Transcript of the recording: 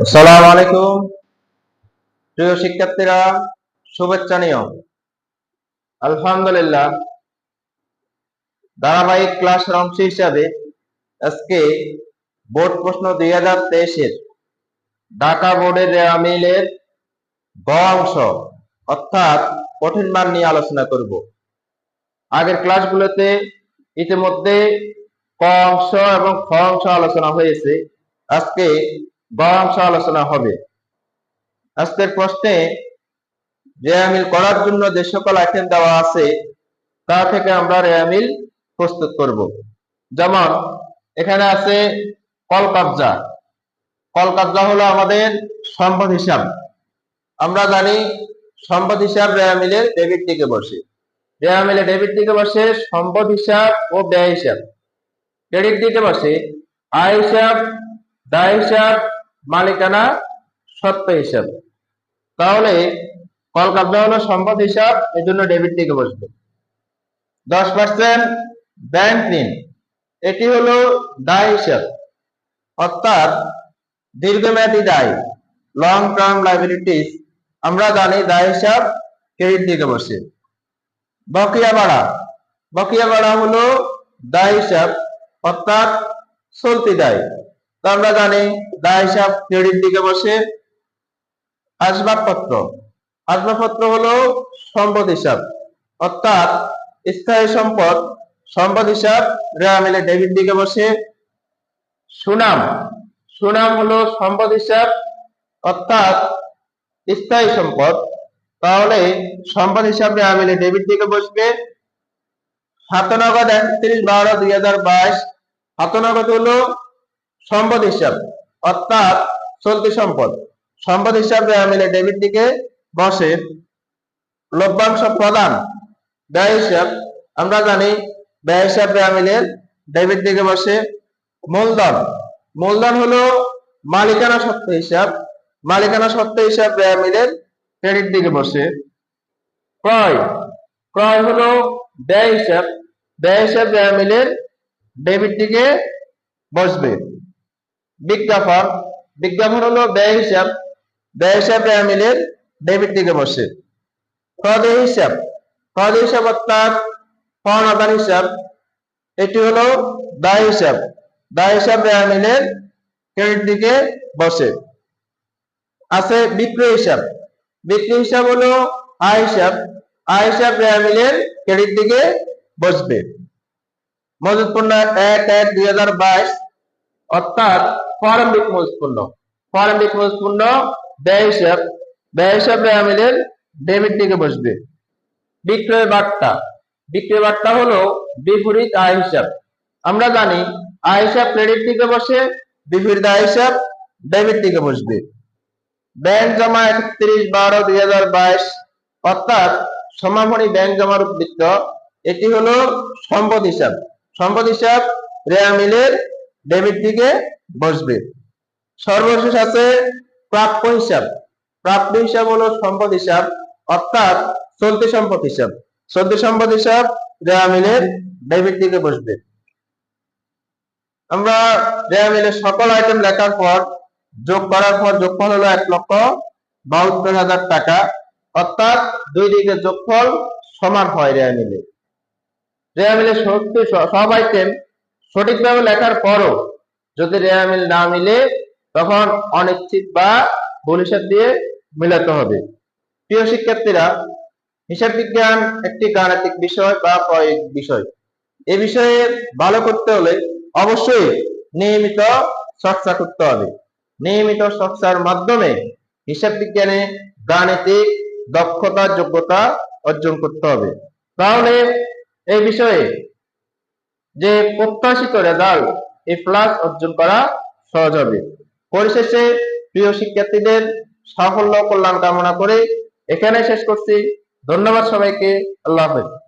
আসসালামু আলাইকুম। প্রিয় শিক্ষার্থীরা, শুভেচ্ছা নিও। আলহামদুলিল্লাহ, ধারাবাহিক ক্লাসের অংশ হিসাবে আজকে বোর্ড প্রশ্ন দুই হাজার তেইশের ঢাকা বোর্ডের আমিলের গ অংশ, অর্থাৎ কঠিন মান নিয়ে আলোচনা করব। আগের ক্লাসগুলোতে ইতিমধ্যে ক অংশ এবং খ অংশ আলোচনা হয়েছে। আজকে গ আলোচনা হবে। আজকের প্রশ্নে রেয়ামিল করার জন্য যে সকল আইটেম দেওয়া আছে, তা থেকে আমরা রেয়ামিল প্রস্তুত করব। যেমন, এখানে আছে কল কবজা কল কবজা হলো আমাদের সম্পদ হিসাব। আমরা জানি সম্পদ হিসাব রেয়ামিলের ডেবিট দিকে বসে। রেয়ামিলে ডেবিট দিকে বসে সম্পদ হিসাব ও ব্যয় হিসাব। ক্রেডিট দিকে বসে আয় হিসাব দায় হিসাব মালিকানা সত্য হিসাব। তাহলে কল হলো সম্পদ হিসাব এই জন্য ডেবিট দিকে বসবে। দশ পার্সেন্ট ব্যাংক ঋণ এটি হলো দায় হিসাব। অর্থাৎ দীর্ঘমেয়াদী দায় লং টার্ম লাইবিলিটিস আমরা জানি দায় হিসাব ক্রেডিট দিকে বসে। বকেয়া ভাড়া বকেয়া ভাড়া হলো দায় হিসাব, অর্থাৎ চলতি দায়। আমরা জানি দায় হিসাব ক্রেডিট দিকে বসে আসবাবপত্র। আসবাবপত্র হলো সম্পদ হিসাব। অর্থাৎ স্থায়ী সম্পদ সম্পদ হিসাব রেওয়া মিলে ডেবিট দিকে বসে। সুনাম সুনাম হলো সম্পদ হিসাব, অর্থাৎ স্থায়ী সম্পদ। তাহলে সম্পদ হিসাব রেওয়া মিলে ডেবিট দিকে বসবে। হাতনগদ একত্রিশ বারো দুই হাজার বাইশ। হাতনগদ হলো সম্পদ হিসাব, অর্থাৎ চলতি সম্পদ। সম্পদ হিসাবে মিলে ডেবিট দিকে বসে লভ্যাংশ প্রদান। ব্যয় হিসাব, আমরা জানি, ব্যয় হিসাব মিলে ডেবিট দিকে বসে মূলধন। মূলধন হলো মালিকানা সত্ত্ব হিসাব। মালিকানা সত্ত্ব হিসাব মিলে ক্রেডিট দিকে বসে ক্রয়। ক্রয় হলো ব্যয় হিসাব। ব্যয় হিসাব মিলে ডেবিট দিকে বসবে। বিজ্ঞাপন বিজ্ঞাপন হলো ব্যয় হিসাব ব্যয় হিসাব মিলের ডেবিট দিকে বসে। ক্রয় হিসাব ক্রয় হিসাব অর্থাৎ ফর্ম আদান হিসাব, এটি হলো দায় হিসাব। দায় হিসাব মিলের ক্রেডিট দিকে বসে। আছে বিক্রয় হিসাব। বিক্রি হিসাব হলো আয় হিসাব। আয় হিসাব মিলের ক্রেডিট দিকে বসবে। মজুদ পণ্য এক এক দুই হাজার বাইশ, অর্থাৎ প্রারম্ভিক মজুদ পণ্য প্রারম্ভিক মজুদ পণ্য ব্যয় হিসাব ব্যয় হিসাব রেয়ামিলের ডেবিট দিকে বসবে। বিক্রয় বার্তা। বিক্রয় বার্তা হলো বিপরীত আয় হিসাব। আমরা জানি আয় হিসাব ক্রেডিট দিকে বসে, বিপরীত আয় হিসাব ডেবিট দিকে বসবে। ব্যাংক জমা একত্রিশ বারো দুই হাজার বাইশ, অর্থাৎ সমাপনী ব্যাংক জমার উদ্বৃত্ত এটি হলো সম্পদ হিসাব। সম্পদ হিসাব রেয়া মিলের ডেবিট দিকে বসবে। সর্বশেষ আছে প্রাপ্য হিসাব। প্রাপ্য হিসাব হলো সম্পদ হিসাব, অর্থাৎ চলতি সম্পদ হিসাব। চলতি সম্পদ হিসাব রেয়া মিলের ডেবিট দিকে বসবে। আমরা রেয়া মিলের সকল আইটেম লেখার পর, যোগ করার পর যোগফল হলো এক লক্ষ বাহাত্তর হাজার টাকা। অর্থাৎ দুই দিকে যোগফল সমান হয় রেয়া মিলে। রেয়া মিলে সত্যি সব আইটেম সঠিকভাবে লেখার পরও যদি রেয়া মিল না মিলে, তখন অনিশ্চিত বা ভুল দিয়ে মিলাতে হবে। প্রিয় শিক্ষার্থীরা, হিসাব বিজ্ঞান একটি গাণিতিক বিষয় বা প্রয়োগ বিষয়। এ বিষয়ে ভালো করতে হলে অবশ্যই নিয়মিত চর্চা করতে হবে। নিয়মিত চর্চার মাধ্যমে হিসাব বিজ্ঞানে গাণিতিক দক্ষতা, যোগ্যতা অর্জন করতে হবে। তাহলে এই বিষয়ে যে প্রত্যাশিত রেজাল্ট এই প্লাস অর্জন করা সহজ হবে। পরিশেষে প্রিয় শিক্ষার্থীদের সাফল্য কল্যাণ কামনা করে এখানে শেষ করছি। ধন্যবাদ সবাইকে। আল্লাহ হাফেজ।